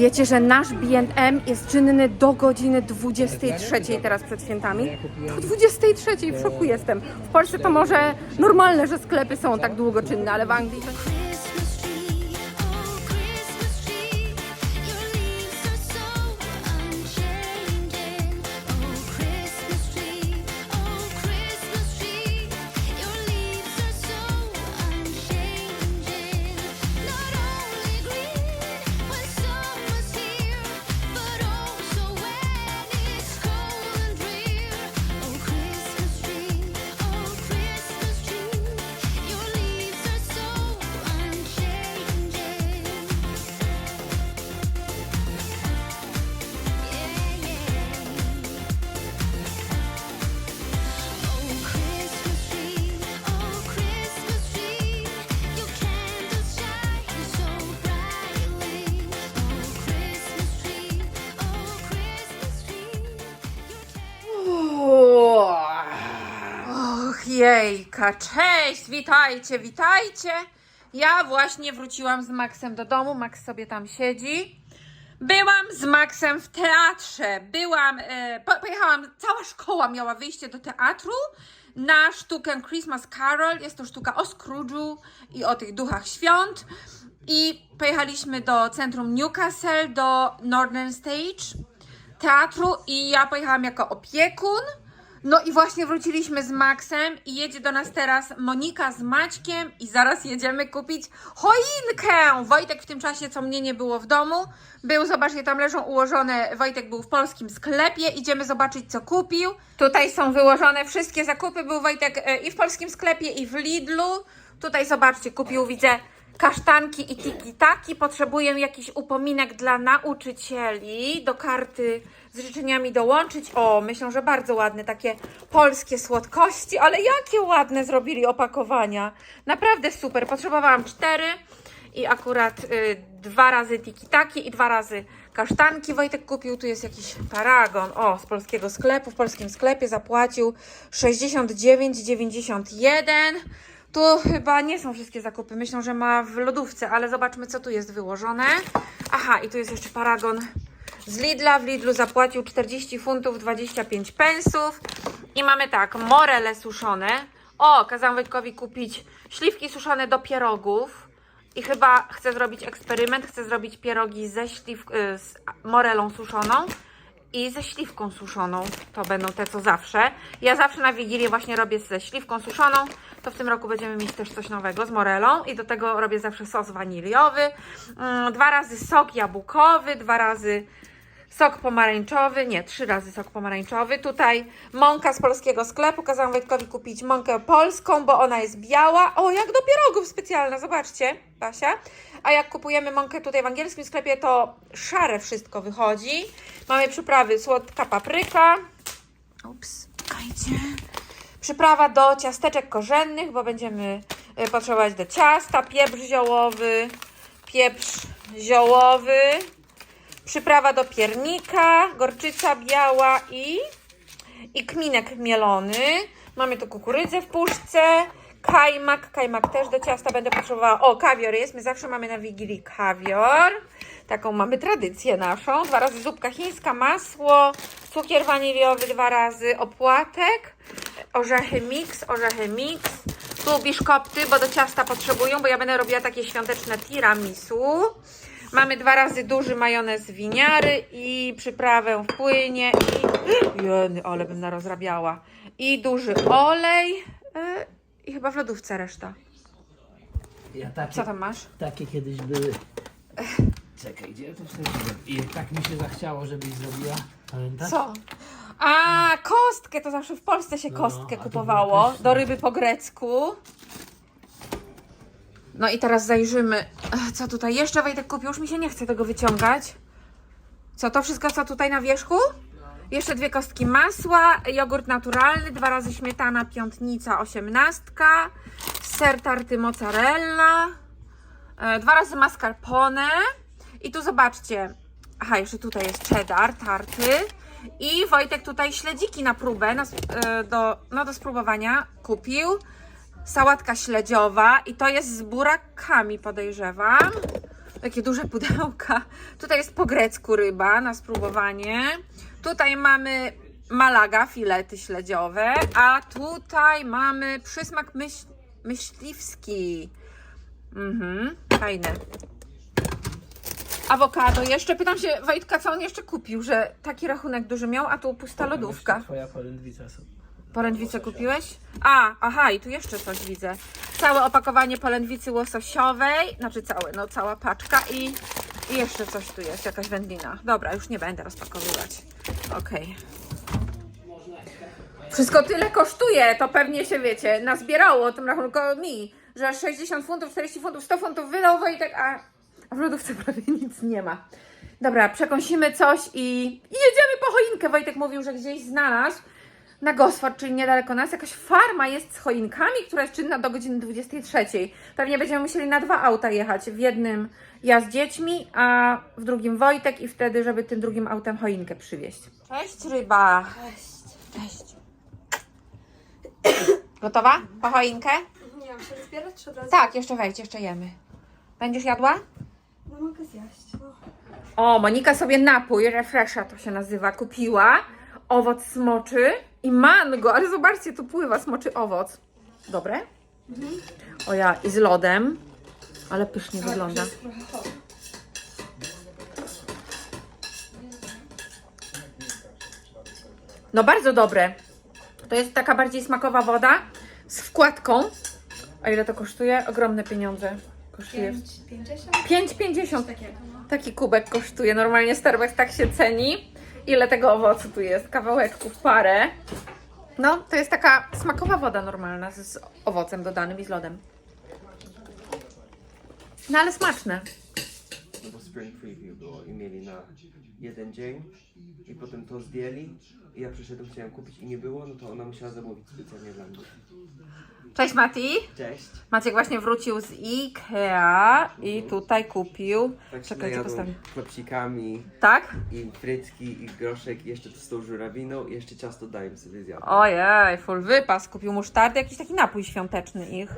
Wiecie, że nasz B&M jest czynny do godziny 23 teraz przed świętami? Do 23 w szoku jestem. W Polsce to może normalne, że sklepy są tak długo czynne, ale w Anglii to... Christmas jejka, cześć, witajcie, witajcie. Ja właśnie wróciłam z Maxem do domu, Max sobie tam siedzi. Byłam z Maxem w teatrze, byłam, e, po, pojechałam, cała szkoła miała wyjście do teatru na sztukę Christmas Carol, jest to sztuka o Scrooge'u i o tych duchach świąt. I pojechaliśmy do centrum Newcastle, do Northern Stage teatru i ja pojechałam jako opiekun. No i właśnie wróciliśmy z Maxem i jedzie do nas teraz Monika z Maćkiem i zaraz jedziemy kupić choinkę. Wojtek w tym czasie, co mnie nie było w domu, był, zobaczcie, tam leżą ułożone, Wojtek był w polskim sklepie, idziemy zobaczyć, co kupił. Tutaj są wyłożone wszystkie zakupy, był Wojtek e, i w polskim sklepie, i w Lidlu. Tutaj zobaczcie, kupił, widzę, kasztanki i tiki-taki. Potrzebuję jakiś upominek dla nauczycieli do karty z życzeniami dołączyć. O, myślę, że bardzo ładne, takie polskie słodkości, ale jakie ładne zrobili opakowania. Naprawdę super. Potrzebowałam cztery i akurat y, dwa razy tiki-taki i dwa razy kasztanki Wojtek kupił. Tu jest jakiś paragon, o, z polskiego sklepu. W polskim sklepie zapłacił 69,91. Tu chyba nie są wszystkie zakupy. Myślę, że ma w lodówce, ale zobaczmy, co tu jest wyłożone. Aha, i tu jest jeszcze paragon z Lidla. W Lidlu zapłacił 40 funtów 25 pensów. I mamy tak, morele suszone. O, kazałam Wojtkowi kupić śliwki suszone do pierogów. I chyba chcę zrobić eksperyment. Chcę zrobić pierogi ze śliw, y, z morelą suszoną i ze śliwką suszoną. To będą te co zawsze. Ja zawsze na Wigilię właśnie robię ze śliwką suszoną. To w tym roku będziemy mieć też coś nowego z morelą i do tego robię zawsze sos waniliowy. Mm, Dwa razy sok jabłkowy, dwa razy sok pomarańczowy, nie, trzy razy sok pomarańczowy. Tutaj mąka z polskiego sklepu. Kazałam Wojtkowi kupić mąkę polską, bo ona jest biała. O, jak do pierogów specjalna, zobaczcie, Basia. A jak kupujemy mąkę tutaj w angielskim sklepie, to szare wszystko wychodzi. Mamy przyprawy słodka papryka. Ups, czekajcie. Przyprawa do ciasteczek korzennych, bo będziemy y, potrzebować do ciasta. Pieprz ziołowy, pieprz ziołowy. Przyprawa do piernika, gorczyca biała i, i kminek mielony. Mamy tu kukurydzę w puszce, kajmak, kajmak też do ciasta będę potrzebowała. O, kawior jest, my zawsze mamy na Wigilii kawior. Taką mamy tradycję naszą. Dwa razy zupka chińska, masło, cukier waniliowy dwa razy, opłatek, orzechy mix, orzechy mix. Tu biszkopty, bo do ciasta potrzebują, bo ja będę robiła takie świąteczne tiramisu. Mamy dwa razy duży majonez winiary i przyprawę w płynie i... Jeny, ale bym narozrabiała. I duży olej yy, i chyba w lodówce reszta. Ja takie, Co tam masz? takie kiedyś były. Czekaj, gdzie ja to wsadziłem? I tak mi się zachciało, żebyś zrobiła. Pamiętasz? Co? A, kostkę, to zawsze w Polsce się No, kostkę to kupowało do ryby po grecku. No i teraz zajrzymy, co tutaj jeszcze Wojtek kupił. Już mi się nie chce tego wyciągać. Co, to wszystko co tutaj na wierzchu? Jeszcze dwie kostki masła, jogurt naturalny, dwa razy śmietana, piątnica, osiemnastka, ser tarty mozzarella, e, dwa razy mascarpone i tu zobaczcie, aha, jeszcze tutaj jest cheddar tarty i Wojtek tutaj śledziki na próbę, na, e, do, no do spróbowania kupił, sałatka śledziowa i to jest z burakami podejrzewam, Takie duże pudełka. Tutaj jest po grecku ryba na spróbowanie. Tutaj mamy malaga, filety śledziowe. A tutaj mamy przysmak myśl, myśliwski. Mhm, fajne. Awokado jeszcze. Pytam się Wojtka, co on jeszcze kupił, że taki rachunek duży miał, a tu pusta lodówka. Twoja polędwica. Polędwicę kupiłeś? A, aha, i tu jeszcze coś widzę. Całe opakowanie polędwicy łososiowej, znaczy całe, no cała paczka i, i jeszcze coś tu jest, jakaś wędlina. Dobra, już nie będę rozpakowywać. Okej. Wszystko tyle kosztuje, to pewnie się wiecie, nazbierało tym rachunkowi, że 60 funtów, 40 funtów, 100 funtów wydał Wojtek, a, a w lodówce prawie nic nie ma. Dobra, przekąsimy coś i, i jedziemy po choinkę. Wojtek mówił, że gdzieś znalazł na Gosford, czyli niedaleko nas, jakaś farma jest z choinkami, która jest czynna do godziny 23. Pewnie będziemy musieli na dwa auta jechać. W jednym ja z dziećmi, a w drugim Wojtek i wtedy, żeby tym drugim autem choinkę przywieźć. Cześć ryba. Cześć. Cześć. Gotowa? Po choinkę? Nie mam się rozbierać czy od razu? Tak, jeszcze wejdź, jeszcze jemy. Będziesz jadła? No mogę zjeść. No. O, Monika sobie napój, refresha to się nazywa, kupiła. Owoc smoczy i mango, ale zobaczcie, tu pływa smoczy owoc. Dobre? O ja, i z lodem. Ale pysznie wygląda. No bardzo dobre. To jest taka bardziej smakowa woda z wkładką. A ile to kosztuje? Ogromne pieniądze. Kosztuje 50? 5,50. Takiego. Taki kubek kosztuje. Normalnie Starbucks tak się ceni. Ile tego owocu tu jest? Kawałeczków parę. No, to jest taka smakowa woda normalna z, z owocem dodanym i z lodem. No ale smaczne. Bo Spring Preview było i mieli na jeden dzień i potem to zdjęli i ja przyszedłem, chciałem kupić i nie było, no to ona musiała zamówić specjalnie dla mnie. Cześć Mati. Cześć! Maciek właśnie wrócił z Ikea i tutaj kupił. Tak się Czekajcie, najadłem postawię. Tak? i frytki i groszek, i jeszcze to z tą żurawiną i jeszcze ciasto dajem sobie zjadłem. Ojej, full wypas. Kupił musztardę, jakiś taki napój świąteczny ich.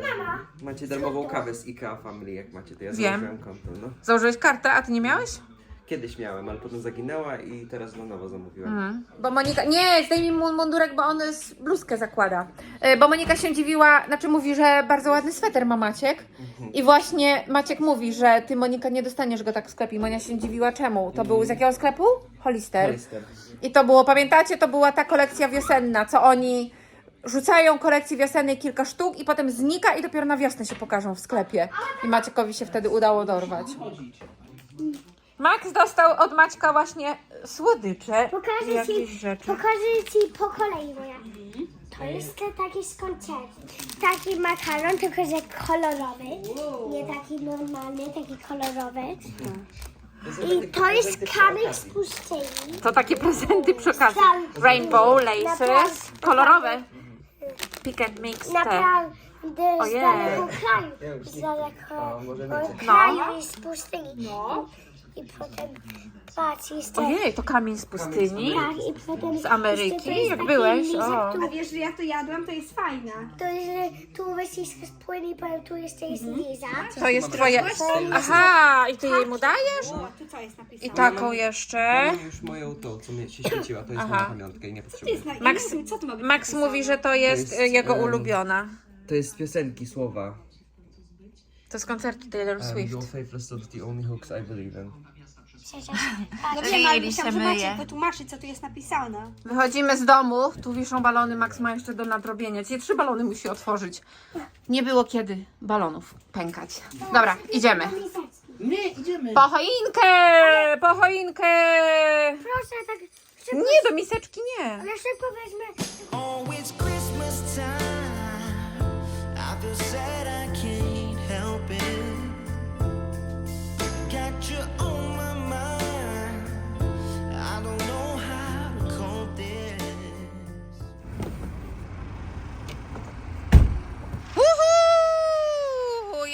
Macie darmową kawę z IKEA Family, jak macie, to ja Wiem. założyłem konto, no. Założyłeś kartę, a ty nie miałeś? Kiedyś miałem, ale potem zaginęła i teraz na nowo zamówiłem. Bo Monika. Nie, zdejmij mu mundurek, bo on z bluzkę zakłada. E, Bo Monika się dziwiła, znaczy mówi, że bardzo ładny sweter ma Maciek. I właśnie Maciek mówi, że ty Monika nie dostaniesz go tak w sklepie. Monia się dziwiła czemu. To był z jakiego sklepu? Hollister. Hollister. I to było, pamiętacie, to była ta kolekcja wiosenna, co oni rzucają kolekcji wiosennej kilka sztuk i potem znika i dopiero na wiosnę się pokażą w sklepie. I Maciekowi się wtedy udało dorwać. Max dostał od Maćka właśnie słodycze. i Pokażę jakieś ci, rzeczy. pokażę ci po kolei moja. To jest te taki z koncertu. Taki makaron, tylko że kolorowy. Nie taki normalny, taki kolorowy. I to jest kamyk z pustyni. To takie prezenty przy okazji. Rainbow, laces, kolorowe. Pick and mix te. Naprawdę z Ojej. daleko kraju. Z daleko No. kraju jest z pustyni. I potem, patrz, jest ten, Ojej, to kamień z pustyni. tak, i potem Z Ameryki? to jest Jak taki byłeś? lizak, O. tu A wiesz, że ja to jadłam, to jest fajne. To jest, że tu wycisk spłynie i potem tu jeszcze jest liza. To jest twoje... Aha, i ty jej mu dajesz? O, tu co jest I napisane? taką jeszcze. Mam już moją tą, co mnie się świeciła, to jest Aha. moja pamiątka i nie To potrzebuję. jest na Max, Max, co tu ma być Max napisane? mówi, że to jest, jest, e, jego em, ulubiona. To jest z piosenki słowa. To z koncertu Taylor Um, Swift. your faithless love, the only hooks I believe in. Przecież No wiem, ale się że myje. Maciek wytłumaczy, co tu jest napisane. Wychodzimy z domu, tu wiszą balony, Max ma jeszcze do nadrobienia. Dzisiaj trzy balony musi otworzyć. Nie było kiedy balonów pękać. Dobra, idziemy. Nie, idziemy. Po choinkę! Po choinkę! Proszę, tak szybko, Nie, do miseczki nie. ale szybko weźmy.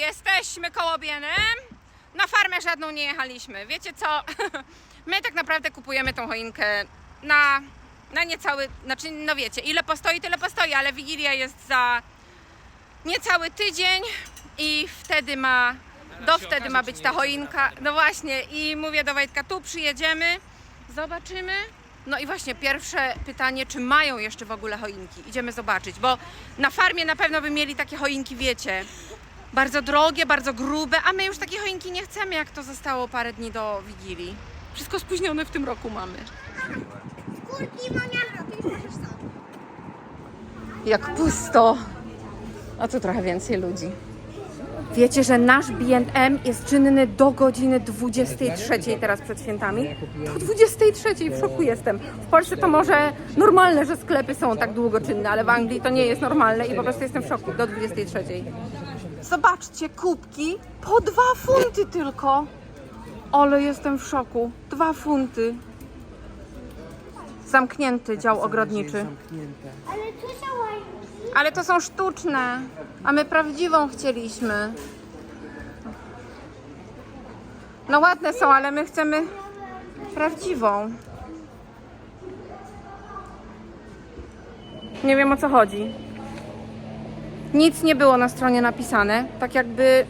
Jesteśmy koło Bienem. Na farmę żadną nie jechaliśmy. Wiecie co? My tak naprawdę kupujemy tą choinkę na, na niecały, znaczy no wiecie, ile postoi, tyle postoi, ale Wigilia jest za niecały tydzień i wtedy ma do wtedy ma być ta choinka. No właśnie i mówię do Wojtka, tu przyjedziemy, zobaczymy. No i właśnie pierwsze pytanie, czy mają jeszcze w ogóle choinki? Idziemy zobaczyć, bo na farmie na pewno by mieli takie choinki, wiecie, bardzo drogie, bardzo grube, a my już takie choinki nie chcemy, jak to zostało parę dni do Wigilii. Wszystko spóźnione w tym roku mamy. Kurki, Monia. Jak pusto. A tu trochę więcej ludzi. Wiecie, że nasz B&M jest czynny do godziny 23 teraz przed świętami? Do 23 w szoku jestem. W Polsce to może normalne, że sklepy są tak długo czynne, ale w Anglii to nie jest normalne i po prostu jestem w szoku do 23. Zobaczcie, kubki po dwa funty tylko. Ale jestem w szoku. Dwa funty. Zamknięty dział ogrodniczy. Zamknięte. Ale tu są łańcuchy. Ale to są sztuczne, a my prawdziwą chcieliśmy. No ładne są, ale my chcemy prawdziwą. Nie wiem o co chodzi. Nic nie było na stronie napisane, tak jakby,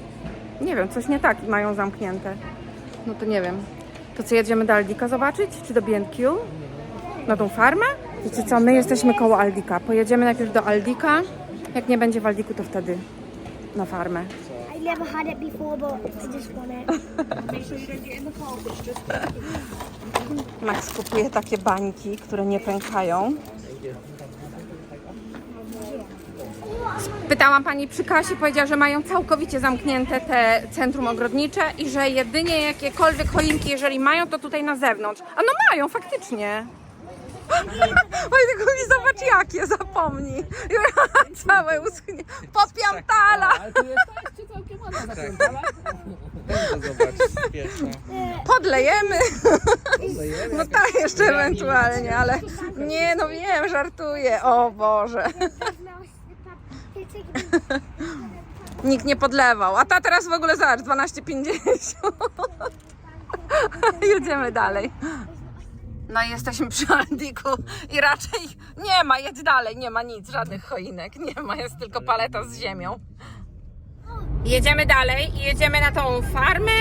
nie wiem, coś nie tak i mają zamknięte. No to nie wiem. To co, jedziemy do Aldika zobaczyć? Czy do B&Q? Na tą farmę? Wiecie co, my jesteśmy koło Aldika. Pojedziemy najpierw do Aldika. Jak nie będzie w Aldiku, to wtedy na farmę. I never had it before, but I just want it. Max kupuje takie bańki, które nie pękają. Pytałam pani przy kasie, powiedziała, że mają całkowicie zamknięte te centrum ogrodnicze i że jedynie jakiekolwiek choinki, jeżeli mają, to tutaj na zewnątrz. A no mają, faktycznie. Wojtek mówi, zobacz jakie, zapomnij. Już całe uschnie. Ale tu jest tak, całkiem ładna zakrętala. To zobacz, śpieszne. Podlejemy. No tak, jeszcze ewentualnie, ale nie, no wiem, żartuję. O Boże. Nikt nie podlewał. A ta teraz w ogóle zobacz, 12,50. Jedziemy dalej. No i jesteśmy przy Aldiku i raczej nie ma, jedź dalej, nie ma nic, żadnych choinek, nie ma, jest tylko paleta z ziemią. Jedziemy dalej i jedziemy na tą farmę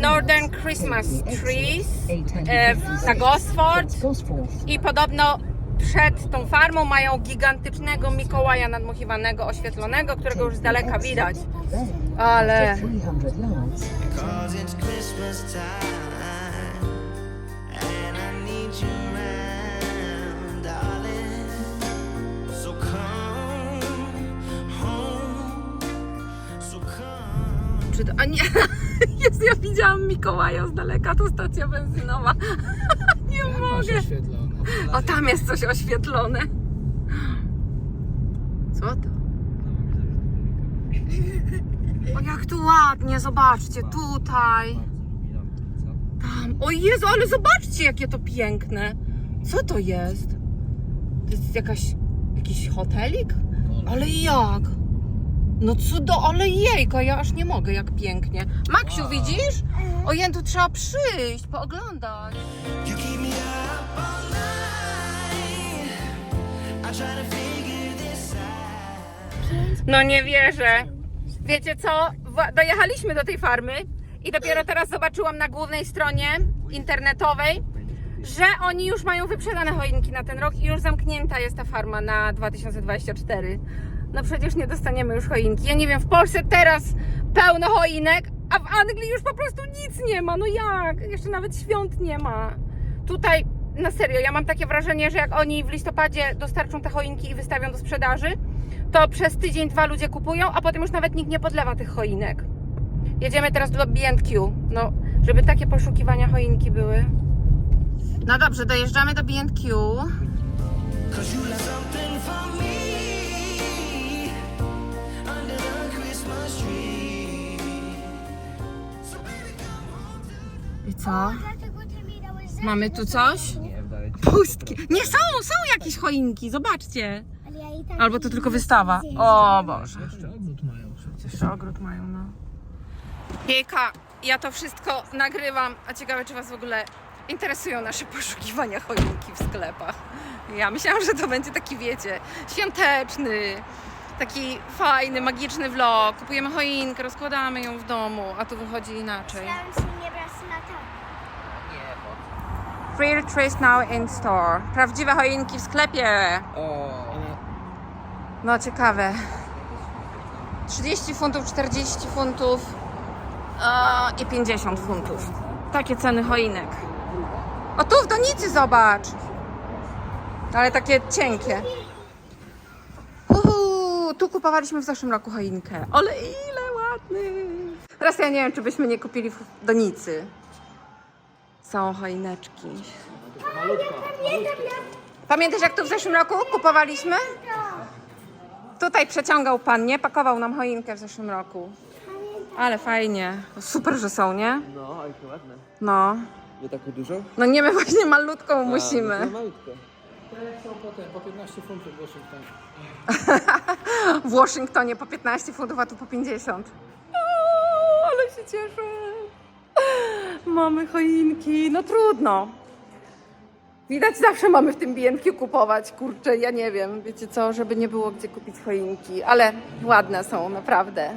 Northern Christmas Trees e, na Gosford i podobno przed tą farmą mają gigantycznego Mikołaja nadmuchiwanego, oświetlonego, którego już z daleka widać. Ale czy to, a nie, jest, ja widziałam Mikołaja z daleka, to stacja benzynowa. Nie mogę. O, tam jest coś oświetlone. Co to? O, jak tu ładnie, zobaczcie, tutaj. Tam. O Jezu, ale zobaczcie, jakie to piękne. Co to jest? To jest jakaś, jakiś hotelik? Ale jak? No cudo, ale jejko, ja aż nie mogę, jak pięknie. Maksiu, widzisz? Ojej, tu trzeba przyjść, pooglądać. No nie wierzę. Wiecie co? Dojechaliśmy do tej farmy i dopiero teraz zobaczyłam na głównej stronie internetowej, że oni już mają wyprzedane choinki na ten rok i już zamknięta jest ta farma na 2024. No przecież nie dostaniemy już choinki. Ja nie wiem, w Polsce teraz pełno choinek, a w Anglii już po prostu nic nie ma. No jak? Jeszcze nawet świąt nie ma. Tutaj na serio, ja mam takie wrażenie, że jak oni w listopadzie dostarczą te choinki i wystawią do sprzedaży, to przez tydzień, dwa ludzie kupują, a potem już nawet nikt nie podlewa tych choinek. Jedziemy teraz do B&Q, no, żeby takie poszukiwania choinki były. No dobrze, dojeżdżamy do B&Q. I co? Mamy tu coś? Pustki. Nie są, są jakieś choinki, zobaczcie. Ale ja i tak Albo to tylko wystawa. O Boże. Jeszcze ogród mają przecież. Jeszcze ogród mają, no. Jejka, ja to wszystko nagrywam, a ciekawe, czy Was w ogóle interesują nasze poszukiwania choinki w sklepach. Ja myślałam, że to będzie taki, wiecie, świąteczny, Taki fajny, magiczny vlog. Kupujemy choinkę, rozkładamy ją w domu, a tu wychodzi inaczej. Się nie brać na to. Real Trace Now in Store. Prawdziwe choinki w sklepie. No ciekawe. 30 funtów, 40 funtów i 50 funtów. Takie ceny choinek. O tu w donicy zobacz. Ale takie cienkie. Uhu, tu kupowaliśmy w zeszłym roku choinkę. Ale ile ładnych. Teraz ja nie wiem, czy byśmy nie kupili w donicy. Są choineczki. Pamiętasz, jak tu w zeszłym roku kupowaliśmy? Tutaj przeciągał pan, nie? Pakował nam choinkę w zeszłym roku. Ale fajnie. Super, że są, nie? No, ale to ładne. No. Nie tak dużo? No nie, my właśnie malutką musimy. malutko. Te są potem po 15 funtów w Waszyngtonie. W Waszyngtonie po 15 funtów, a tu po 50. O, ale się cieszę. Mamy choinki. No trudno. Widać, zawsze mamy w tym BNQ kupować. Kurczę, ja nie wiem, wiecie co, żeby nie było gdzie kupić choinki. Ale ładne są, naprawdę.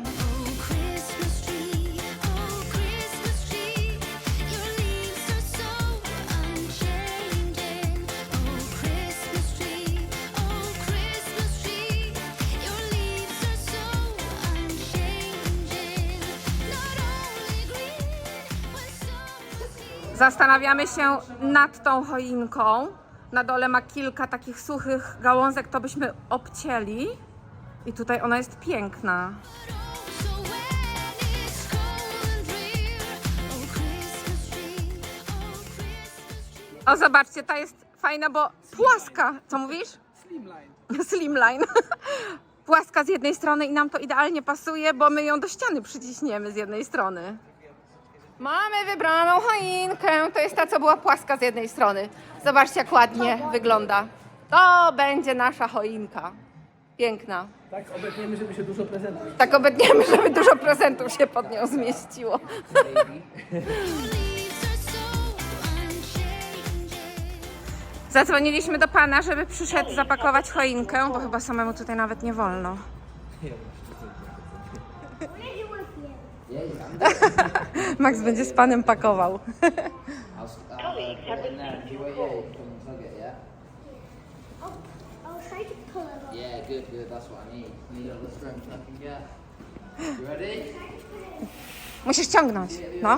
Zastanawiamy się nad tą choinką. Na dole ma kilka takich suchych gałązek, to byśmy obcięli. I tutaj ona jest piękna. O, zobaczcie, ta jest fajna, bo płaska. Co mówisz? Slimline. Slimline. Płaska z jednej strony i nam to idealnie pasuje, bo my ją do ściany przyciśniemy z jednej strony. Mamy wybraną choinkę. To jest ta, co była płaska z jednej strony. Zobaczcie, jak ładnie wygląda. To będzie nasza choinka. Piękna. Tak, obetniemy, żeby się dużo prezentów. Tak obetniemy, żeby dużo prezentów się pod nią zmieściło. Zadzwoniliśmy do pana, żeby przyszedł zapakować choinkę, bo chyba samemu tutaj nawet nie wolno. Max będzie z panem pakował. Musisz ciągnąć, no.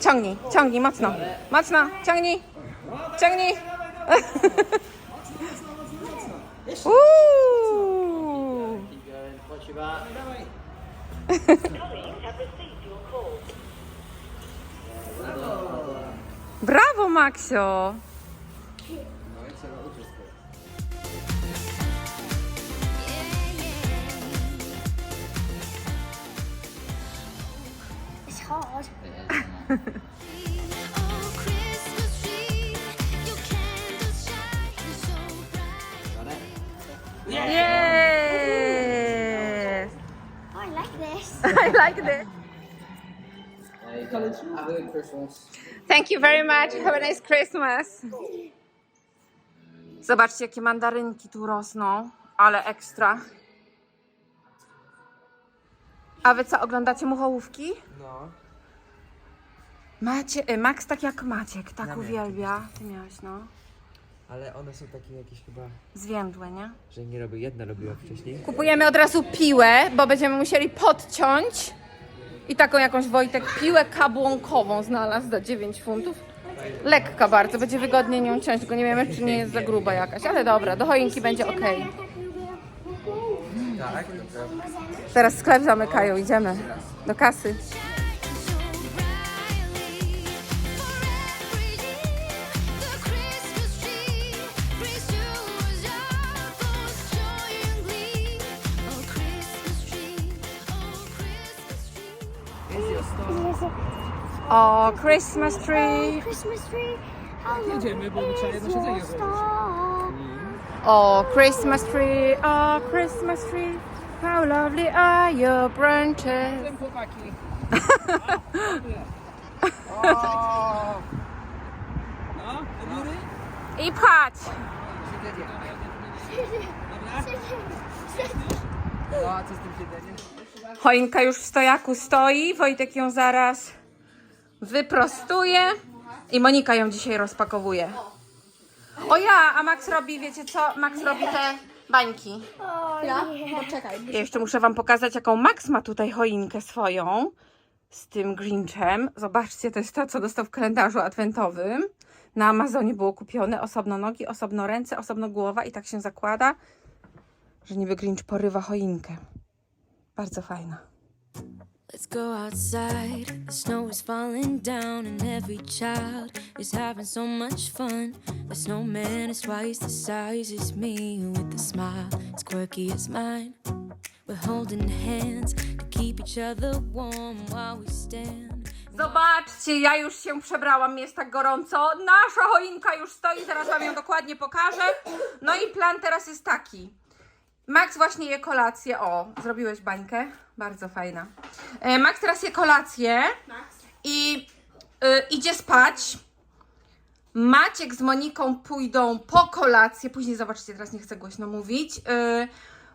Ciągnij, ciągnij, mocno. Mocno, ciągnij. Ciągnij. Uuu. Brawo, Maksio. It's hard. Oh, like this. There you go. Have a good Christmas. Thank you very much. Have a nice Christmas. Zobaczcie, jakie mandarynki tu rosną, ale ekstra. A wy co, oglądacie muchołówki? No. Macie, y, Max tak jak Maciek, tak uwielbia. Ty miałeś, no. Ale one są takie jakieś chyba, Zwiędłe, nie? że nie robię. Jedna robiła wcześniej. Kupujemy od razu piłę, bo będziemy musieli podciąć. I taką jakąś Wojtek piłę kabłonkową znalazł za 9 funtów. Lekka bardzo, będzie wygodnie nią ciąć, tylko nie wiemy, czy nie jest za gruba jakaś. Ale dobra, do choinki będzie ok. Tak. Teraz sklep zamykają, idziemy do kasy. O, Christmas tree. Christmas tree. How Jedziemy, bo trzeba jedno siedzenie zrobić. O, Christmas tree, o, Christmas tree. How lovely are your branches. Chłopaki. No, do góry? I pchać. Dobra. No a co z tym siedzeniem? Choinka już w stojaku stoi, Wojtek ją zaraz wyprostuje i Monika ją dzisiaj rozpakowuje. O ja, a Max robi, wiecie co? Max robi te bańki. Ja? Poczekaj. Ja jeszcze muszę wam pokazać, jaką Max ma tutaj choinkę swoją z tym Grinchem. Zobaczcie, to jest to, co dostał w kalendarzu adwentowym. Na Amazonie było kupione osobno nogi, osobno ręce, osobno głowa i tak się zakłada, że niby Grinch porywa choinkę. Bardzo fajna. Let's go outside. The snow is falling down, and every child is having so much fun. The snowman is twice the size as me, with a smile as quirky as mine. We're holding hands to keep each other warm while we stand. Zobaczcie, ja już się przebrałam, jest tak gorąco. Nasza choinka już stoi, zaraz wam ją dokładnie pokażę. No i plan teraz jest taki. Max właśnie je kolację. O, zrobiłeś bańkę. Bardzo fajna. E, Max teraz je kolację i y, idzie spać. Maciek z Moniką pójdą po kolację. Później zobaczycie, teraz nie chcę głośno mówić. Y,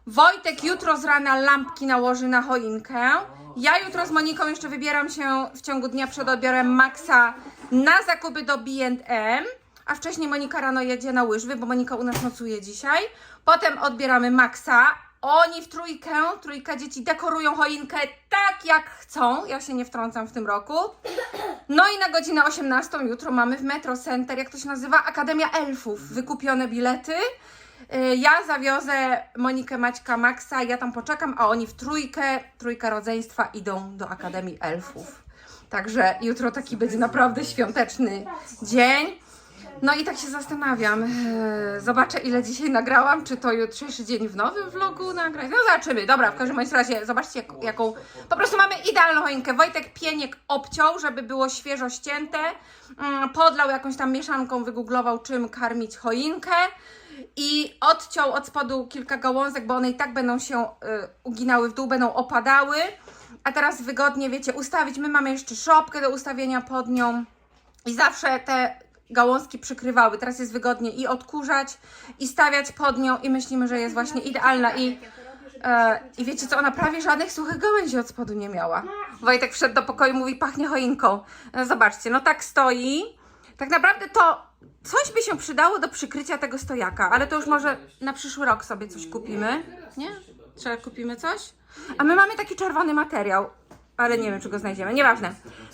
Wojtek jutro z rana lampki nałoży na choinkę. Ja jutro z Moniką jeszcze wybieram się w ciągu dnia przed odbiorem Maxa na zakupy do B&M. A wcześniej Monika rano jedzie na łyżwy, bo Monika u nas nocuje dzisiaj. Potem odbieramy Maxa. Oni w trójkę, trójka dzieci dekorują choinkę tak jak chcą. Ja się nie wtrącam w tym roku. No i na godzinę 18 jutro mamy w Metro Center, jak to się nazywa, Akademia Elfów. Wykupione bilety. Y, Ja zawiozę Monikę, Maćka, Maxa, ja tam poczekam, a oni w trójkę, trójka rodzeństwa idą do Akademii Elfów. Także jutro taki będzie naprawdę świąteczny dzień. No i tak się zastanawiam. e, Zobaczę ile dzisiaj nagrałam. Czy to jutrzejszy dzień w nowym vlogu nagrać? No zobaczymy. Dobra, w każdym razie zobaczcie jak, jaką. Po prostu mamy idealną choinkę. Wojtek pieniek obciął, żeby było świeżo ścięte. Mm, Podlał jakąś tam mieszanką, wygooglował czym karmić choinkę. I odciął od spodu kilka gałązek, bo one i tak będą się y, uginały w dół, będą opadały. A teraz wygodnie, wiecie, ustawić. My mamy jeszcze szopkę do ustawienia pod nią. I zawsze te gałązki przykrywały. Teraz jest wygodnie i odkurzać, i stawiać pod nią i myślimy, że jest właśnie idealna i e, i wiecie co, ona prawie żadnych suchych gałęzi od spodu nie miała. Wojtek wszedł do pokoju, mówi pachnie choinką. E, zobaczcie, no tak stoi. Tak naprawdę to coś by się przydało do przykrycia tego stojaka, ale to już może na przyszły rok sobie coś kupimy. Nie? Trzeba kupimy coś? A my mamy taki czerwony materiał, ale nie wiem, czy go znajdziemy. Nieważne.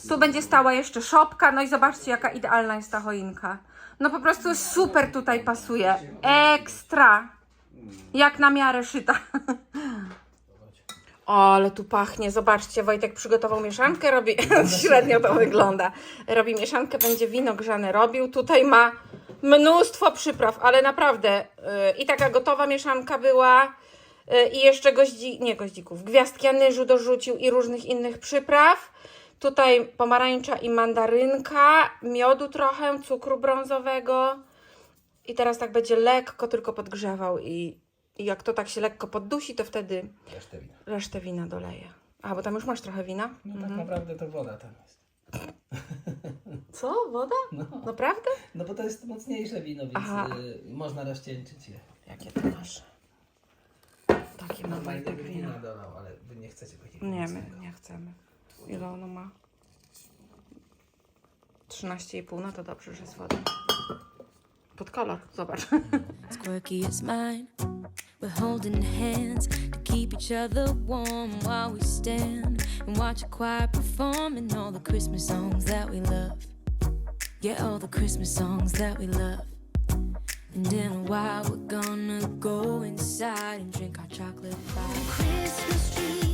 Tu będzie stała jeszcze szopka, no i zobaczcie, jaka idealna jest ta choinka. No po prostu super tutaj pasuje. Ekstra. Jak na miarę szyta. O, ale tu pachnie. Zobaczcie, Wojtek przygotował mieszankę, robi. Średnio to wygląda. Robi mieszankę, będzie wino grzane robił. Tutaj ma mnóstwo przypraw, ale naprawdę. yy, I taka gotowa mieszanka była. Yy, I jeszcze goździ, nie goździków, gwiazdki anyżu dorzucił i różnych innych przypraw. Tutaj pomarańcza i mandarynka, miodu trochę, cukru brązowego. I teraz tak będzie lekko tylko podgrzewał i, i jak to tak się lekko poddusi, to wtedy Resztę wina. resztę wina doleję. A, bo tam już masz trochę wina? No tak naprawdę to woda tam jest. Co? Woda? Naprawdę? No bo to jest mocniejsze wino, więc Aha. y, można rozcieńczyć je. Jakie to masz? Takie No fajnego Wojtek wina wino. dodał, ale wy nie chcecie takiego Nie, my mocnego. nie chcemy. Ile ono ma? 13,5, no to dobrze, że jest woda. Pod kolor, zobacz. as quirky as mine. We're holding hands to keep each other warm while we stand and watch a choir performing all the Christmas songs that we love. Yeah, all the Christmas songs that we love. And in a while, we're gonna go inside and drink our chocolate pie. Christmas tree.